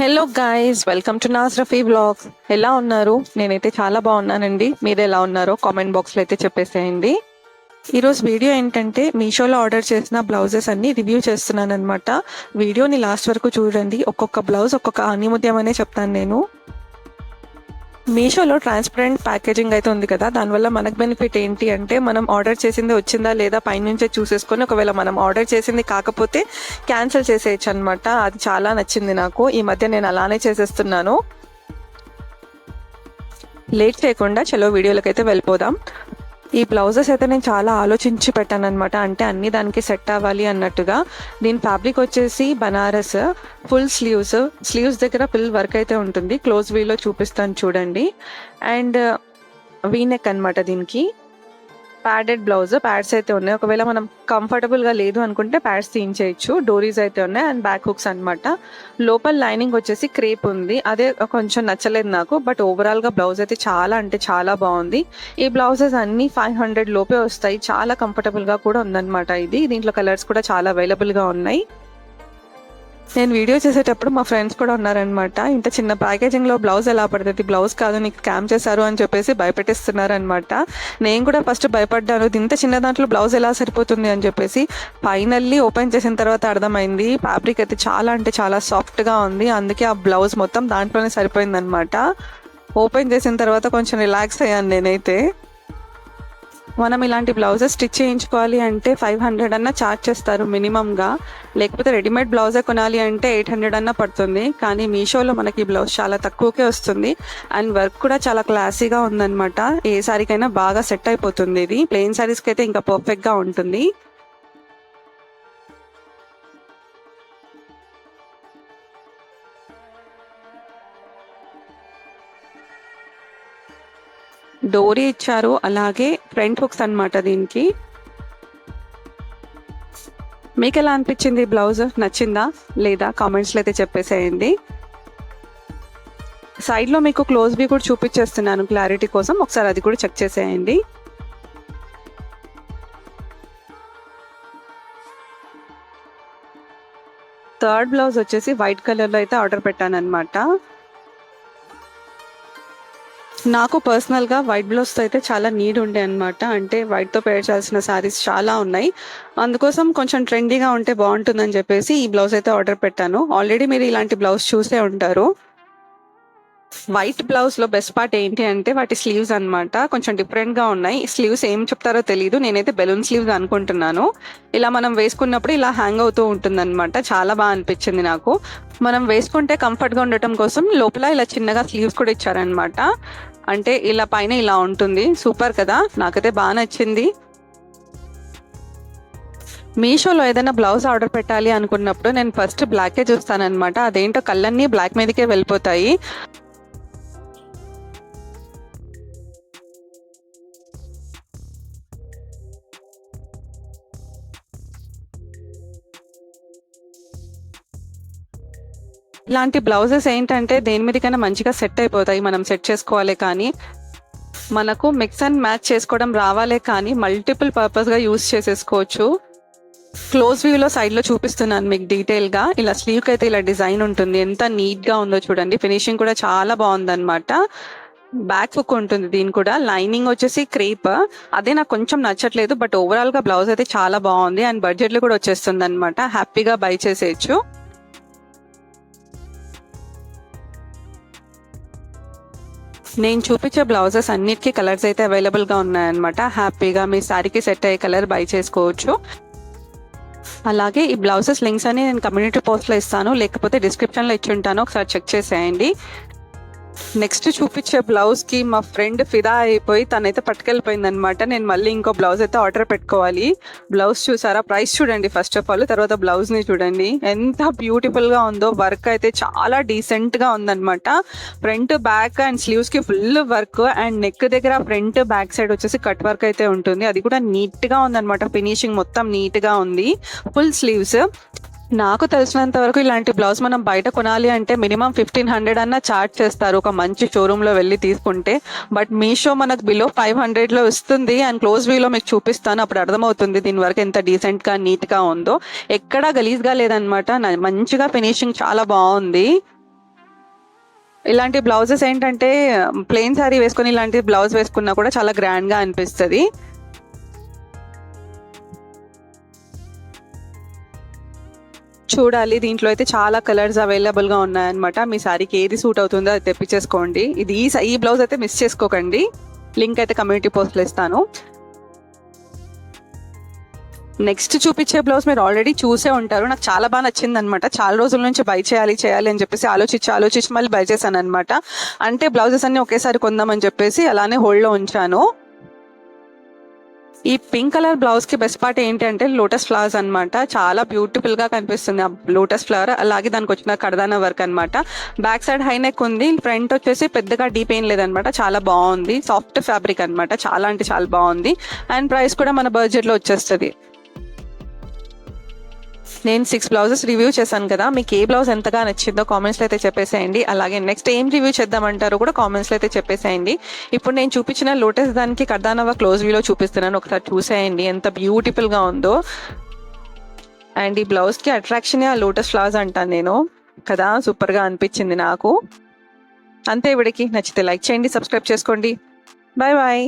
Hello guys welcome to నాజ్రఫీ blogs ఎలా ఉన్నారు? నేనైతే చాలా బాగున్నానండి. మీరు ఎలా ఉన్నారో కామెంట్ బాక్స్లో అయితే చెప్పేసేయండి. ఈరోజు వీడియో ఏంటంటే మీషోలో ఆర్డర్ చేసిన బ్లౌజెస్ అన్ని రివ్యూ చేస్తున్నాను అనమాట వీడియోని లాస్ట్ వరకు చూడండి. ఒక్కొక్క బ్లౌజ్ ఒక్కొక్క ఆనిముద్యం అనే చెప్తాను నేను. మీషోలో ట్రాన్స్పరెంట్ ప్యాకేజింగ్ అయితే ఉంది కదా దానివల్ల మనకు బెనిఫిట్ ఏంటి అంటే మనం ఆర్డర్ చేసింది వచ్చిందా లేదా పైనుంచే చూసేసుకొని ఒకవేళ మనం ఆర్డర్ చేసింది కాకపోతే క్యాన్సిల్ చేసేయచ్చు అనమాట అది చాలా నచ్చింది నాకు. ఈ మధ్య నేను అలానే చేసేస్తున్నాను. లేట్ చేయకుండా చలో వీడియోలకైతే వెళ్ళిపోదాం. ఈ బ్లౌజెస్ అయితే నేను చాలా ఆలోచించి పెట్టాను అనమాట అంటే అన్ని దానికి సెట్ అవ్వాలి అన్నట్టుగా. దీని ఫ్యాబ్రిక్ వచ్చేసి బనారస్ ఫుల్ స్లీవ్స్. స్లీవ్స్ దగ్గర ఫుల్ వర్క్ అయితే ఉంటుంది. క్లోజ్ వీలో చూపిస్తాను చూడండి. అండ్ వీనెక్ అనమాట దీనికి. ప్యాడెడ్ బ్లౌజ్ ప్యాడ్స్ అయితే ఉన్నాయి. ఒకవేళ మనం కంఫర్టబుల్గా లేదు అనుకుంటే ప్యాడ్స్ తీయించేయచ్చు డోరీస్ అయితే ఉన్నాయి అండ్ బ్యాక్ హుక్స్ అన్నమాట. లోపల లైనింగ్ వచ్చేసి క్రేప్ ఉంది. అదే కొంచెం నచ్చలేదు నాకు బట్ ఓవరాల్గా బ్లౌజ్ అయితే చాలా అంటే చాలా బాగుంది. ఈ బ్లౌజెస్ అన్ని ఫైవ్ హండ్రెడ్ లోపే వస్తాయి. చాలా కంఫర్టబుల్గా కూడా ఉందన్నమాట ఇది. దీంట్లో కలర్స్ కూడా చాలా అవైలబుల్గా ఉన్నాయి. నేను వీడియో చేసేటప్పుడు మా ఫ్రెండ్స్ కూడా ఉన్నారనమాట ఇంత చిన్న ప్యాకేజింగ్లో బ్లౌజ్ ఎలా పడుతుంది? బ్లౌజ్ కాదు నీకు స్కామ్ చేశారు అని చెప్పేసి భయపెట్టిస్తున్నారనమాట నేను కూడా ఫస్ట్ భయపడ్డాను ఇంత చిన్న దాంట్లో బ్లౌజ్ ఎలా సరిపోతుంది? అని చెప్పేసి. ఫైనల్లీ ఓపెన్ చేసిన తర్వాత అర్థమైంది ఫ్యాబ్రిక్ అయితే చాలా అంటే చాలా సాఫ్ట్గా ఉంది. అందుకే ఆ బ్లౌజ్ మొత్తం దాంట్లోనే సరిపోయిందనమాట ఓపెన్ చేసిన తర్వాత కొంచెం రిలాక్స్ అయ్యాను నేనైతే. మనం ఇలాంటి బ్లౌజెస్ స్టిచ్ చేయించుకోవాలి అంటే ఫైవ్ హండ్రెడ్ అన్న చార్జ్ చేస్తారు మినిమంగా. లేకపోతే రెడీమేడ్ బ్లౌజే కొనాలి అంటే ఎయిట్ హండ్రెడ్ అన్న పడుతుంది. కానీ మీషోలో మనకి ఈ బ్లౌజ్ చాలా తక్కువకే వస్తుంది. అండ్ వర్క్ కూడా చాలా క్లాసీగా ఉందన్నమాట. ఏ సారీకైనా బాగా సెట్ అయిపోతుంది ఇది. ప్లెయిన్ సారీస్కి అయితే ఇంకా పర్ఫెక్ట్గా ఉంటుంది. డోరీ ఇచ్చారు. అలాగే ఫ్రంట్ హుక్స్ అన్నమాట దీనికి. మీకు ఎలా అనిపించింది బ్లౌజ్? నచ్చిందా? లేదా? కామెంట్స్లో అయితే చెప్పేసేయండి. సైడ్లో మీకు క్లోజ్ బీ కూడా చూపించేస్తున్నాను క్లారిటీ కోసం. ఒకసారి అది కూడా చెక్ చేసేయండి. థర్డ్ బ్లౌజ్ వచ్చేసి వైట్ కలర్లో అయితే ఆర్డర్ పెట్టాను అనమాట నాకు పర్సనల్గా వైట్ బ్లౌజ్తో అయితే చాలా నీడ్ ఉండే అనమాట అంటే వైట్తో పేర్ చేయాల్సిన శారీస్ చాలా ఉన్నాయి. అందుకోసం కొంచెం ట్రెండీగా ఉంటే బాగుంటుందని చెప్పేసి ఈ బ్లౌజ్ అయితే ఆర్డర్ పెట్టాను. ఆల్రెడీ మీరు ఇలాంటి బ్లౌజ్ చూసే ఉంటారు. వైట్ బ్లౌజ్లో బెస్ట్ పార్ట్ ఏంటి అంటే వాటి స్లీవ్స్ అనమాట కొంచెం డిఫరెంట్గా ఉన్నాయి. స్లీవ్స్ ఏం చెప్తారో తెలియదు నేనైతే బెలూన్ స్లీవ్స్ అనుకుంటున్నాను. ఇలా మనం వేసుకున్నప్పుడు ఇలా హ్యాంగ్ అవుతూ ఉంటుంది అనమాట చాలా బాగా అనిపించింది నాకు. మనం వేసుకుంటే కంఫర్ట్గా ఉండటం కోసం లోపల ఇలా చిన్నగా స్లీవ్స్ కూడా ఇచ్చారనమాట అంటే ఇలా పైన ఇలా ఉంటుంది. సూపర్ కదా? నాకైతే బాగా నచ్చింది. మీషోలో ఏదైనా బ్లౌజ్ ఆర్డర్ పెట్టాలి అనుకున్నప్పుడు నేను ఫస్ట్ బ్లాకే చూస్తానన్నమాట. అదేంటో కళ్ళన్నీ బ్లాక్ మీదకే వెళ్ళిపోతాయి. ఇలాంటి బ్లౌజెస్ ఏంటంటే దేని మీదకైనా మంచిగా సెట్ అయిపోతాయి మనం సెట్ చేసుకోవాలి కానీ. మనకు మిక్స్ అండ్ మ్యాచ్ చేసుకోవడం రావాలే కానీ మల్టిపుల్ పర్పస్గా యూస్ చేసేసుకోవచ్చు. క్లోజ్ వ్యూలో సైడ్లో చూపిస్తున్నాను మీకు డీటెయిల్గా ఇలా స్లీవ్కి అయితే ఇలా డిజైన్ ఉంటుంది. ఎంత నీట్గా ఉందో చూడండి. ఫినిషింగ్ కూడా చాలా బాగుందన్నమాట. బ్యాక్ హుక్ ఉంటుంది దీని కూడా. లైనింగ్ వచ్చేసి క్రీప్ అదే నాకు కొంచెం నచ్చట్లేదు బట్ ఓవరాల్గా బ్లౌజ్ అయితే చాలా బాగుంది. అండ్ బడ్జెట్లో కూడా వచ్చేస్తుంది అనమాట హ్యాపీగా బై చేసేయచ్చు. నేను చూపించే బ్లౌజెస్ అన్నిటికీ కలర్స్ అయితే అవైలబుల్గా ఉన్నాయన్నమాట. హ్యాపీగా మీ శారీకి సెట్ అయ్యే కలర్ బై చేసుకోవచ్చు. అలాగే ఈ బ్లౌజెస్ లింక్స్ అని నేను కమ్యూనిటీ పోస్ట్లో ఇస్తాను. లేకపోతే డిస్క్రిప్షన్లో ఇచ్చి ఉంటాను. ఒకసారి చెక్ చేసేయండి. నెక్స్ట్ చూపించే బ్లౌజ్కి మా ఫ్రెండ్ ఫిదా అయిపోయి తనైతే పట్టుకెళ్ళిపోయింది అనమాట నేను మళ్ళీ ఇంకో బ్లౌజ్ అయితే ఆర్డర్ పెట్టుకోవాలి. బ్లౌజ్ చూసారా? ప్రైస్ చూడండి ఫస్ట్ ఆఫ్ ఆల్ తర్వాత బ్లౌజ్ని చూడండి. ఎంత బ్యూటిఫుల్గా ఉందో వర్క్ అయితే చాలా డీసెంట్గా ఉందన్నమాట. ఫ్రంట్ బ్యాక్ అండ్ స్లీవ్స్కి ఫుల్ వర్క్ అండ్ నెక్ దగ్గర ఫ్రంట్ బ్యాక్ సైడ్ వచ్చేసి కట్ వర్క్ అయితే ఉంటుంది. అది కూడా నీట్గా ఉందన్నమాట. ఫినిషింగ్ మొత్తం నీట్గా ఉంది. ఫుల్ స్లీవ్స్ నాకు తెలిసినంత వరకు ఇలాంటి బ్లౌజ్ మనం బయట కొనాలి అంటే మినిమం ఫిఫ్టీన్ హండ్రెడ్ అన్న చార్జ్ చేస్తారు ఒక మంచి షోరూంలో వెళ్ళి తీసుకుంటే. బట్ మీషో మనకు బిలో ఫైవ్ హండ్రెడ్లో ఇస్తుంది అండ్ క్లోజ్ వ్యూలో మీకు చూపిస్తాను. అప్పుడు అర్థమవుతుంది దీని వరకు ఎంత డీసెంట్గా నీట్గా ఉందో. ఎక్కడా గలీజ్గా లేదనమాట మంచిగా ఫినిషింగ్ చాలా బాగుంది. ఇలాంటి బ్లౌజెస్ ఏంటంటే ప్లెయిన్ శారీ వేసుకొని ఇలాంటి బ్లౌజ్ వేసుకున్నా కూడా చాలా గ్రాండ్గా అనిపిస్తుంది. చూడాలి. దీంట్లో అయితే చాలా కలర్స్ అవైలబుల్గా ఉన్నాయన్నమాట. మీ శారీకి ఏది సూట్ అవుతుందో అది తెప్పించేసుకోండి. ఇది ఈ ఈ బ్లౌజ్ అయితే మిస్ చేసుకోకండి. లింక్ అయితే కమ్యూనిటీ పోస్ట్లో ఇస్తాను. నెక్స్ట్ చూపించే బ్లౌజ్ మీరు ఆల్రెడీ చూసే ఉంటారు. నాకు చాలా బాగా నచ్చింది అనమాట చాలా రోజుల నుంచి బై చేయాలి చేయాలి అని చెప్పేసి ఆలోచించి ఆలోచించి మళ్ళీ బై చేశాను అనమాట అంటే బ్లౌజెస్ అన్ని ఒకేసారి కొందామని చెప్పేసి అలానే హోల్డ్లో ఉంచాను. ఈ పింక్ కలర్ బ్లౌజ్కి బెస్ట్ పార్ట్ ఏంటంటే లోటస్ ఫ్లవర్స్ అనమాట చాలా బ్యూటిఫుల్గా కనిపిస్తుంది ఆ లోటస్ ఫ్లవర్ అలాగే దానికి వచ్చిన కడదాన వర్క్ అనమాట బ్యాక్ సైడ్ హై నెక్ ఉంది. ఫ్రంట్ వచ్చేసి పెద్దగా డీప్ ఏం లేదనమాట చాలా బాగుంది. సాఫ్ట్ ఫ్యాబ్రిక్ అన్నమాట. చాలా అంటే చాలా బాగుంది. అండ్ ప్రైస్ కూడా మన బడ్జెట్లో వచ్చేస్తుంది. నేను సిక్స్ బ్లౌజెస్ రివ్యూ చేశాను కదా మీకు ఏ బ్లౌజ్ ఎంతగా నచ్చిందో కామెంట్స్లో అయితే చెప్పేసేయండి. అలాగే నెక్స్ట్ ఏం రివ్యూ చేద్దామంటారో కూడా కామెంట్స్లో అయితే చెప్పేసేయండి. ఇప్పుడు నేను చూపించిన లోటస్ దానికి కర్దానవ క్లోజ్ వ్యూలో చూపిస్తున్నాను. ఒకసారి చూసేయండి ఎంత బ్యూటిఫుల్గా ఉందో. అండ్ ఈ బ్లౌజ్కి అట్రాక్షన్ ఆ లోటస్ ఫ్లవర్స్ అంటాను నేను. కదా సూపర్గా అనిపించింది నాకు. అంతే ఇవిడికి. నచ్చితే లైక్ చేయండి సబ్స్క్రైబ్ చేసుకోండి. Bye bye